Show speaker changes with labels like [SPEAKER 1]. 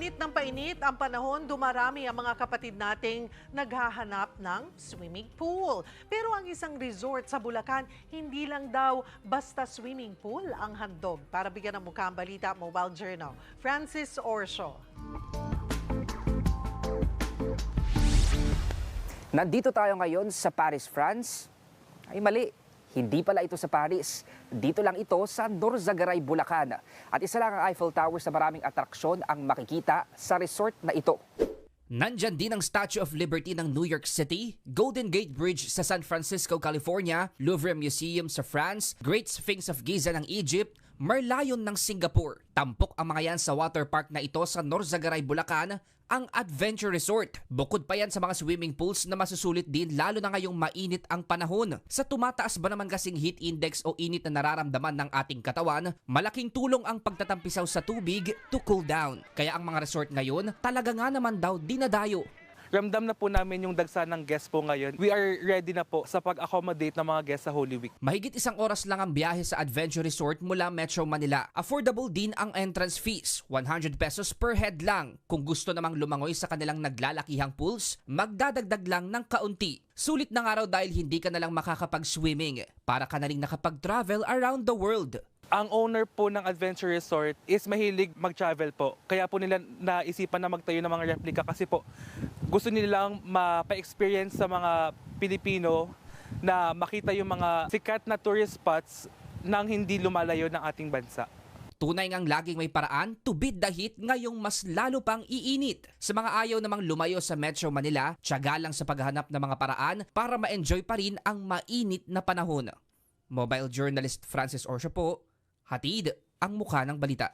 [SPEAKER 1] Painit ng painit ang panahon, dumarami ang mga kapatid nating naghahanap ng swimming pool. Pero ang isang resort sa Bulacan, hindi lang daw basta swimming pool ang handog. Para bigyan ng mukha ang balita, Mobile Journal. Francis Orsho.
[SPEAKER 2] Nandito tayo ngayon sa Paris, France. Ay mali, hindi pala ito sa Paris. Dito lang ito sa Norzagaray, Bulacan. At isa lang ang Eiffel Tower sa maraming atraksyon ang makikita sa resort na ito. Nandyan din ang Statue of Liberty ng New York City, Golden Gate Bridge sa San Francisco, California, Louvre Museum sa France, Great Sphinx of Giza ng Egypt, Merlion ng Singapore. Tampok ang mga yan sa water park na ito sa Norzagaray, Bulacan, ang Adventure Resort. Bukod pa yan sa mga swimming pools na masusulit din lalo na ngayong mainit ang panahon. Sa tumataas ba naman kasing heat index o init na nararamdaman ng ating katawan, malaking tulong ang pagtatampisaw sa tubig to cool down. Kaya ang mga resort ngayon talaga nga naman daw dinadayo.
[SPEAKER 3] Ramdam na po namin yung dagsa ng guests po ngayon. We are ready na po sa pag-accommodate ng mga guests sa Holy Week.
[SPEAKER 2] Mahigit isang oras lang ang biyahe sa Adventure Resort mula Metro Manila. Affordable din ang entrance fees, 100 pesos per head lang. Kung gusto namang lumangoy sa kanilang naglalakihang pools, magdadagdag lang ng kaunti. Sulit na nga raw dahil hindi ka na lang makakapag-swimming. Para ka na rin nakapag-travel around the world.
[SPEAKER 3] Ang owner po ng Adventure Resort is mahilig mag-travel po. Kaya po nila naisipan na magtayo ng mga replica kasi po gusto nilang mapa-experience sa mga Pilipino na makita yung mga sikat na tourist spots nang hindi lumalayo ng ating bansa.
[SPEAKER 2] Tunay ngang laging may paraan to beat the heat ngayong mas lalo pang iinit. Sa mga ayaw namang lumayo sa Metro Manila, tiyaga lang sa paghahanap ng mga paraan para ma-enjoy pa rin ang mainit na panahon. Mobile journalist Francis Orsho po, hatid ang mukha ng balita.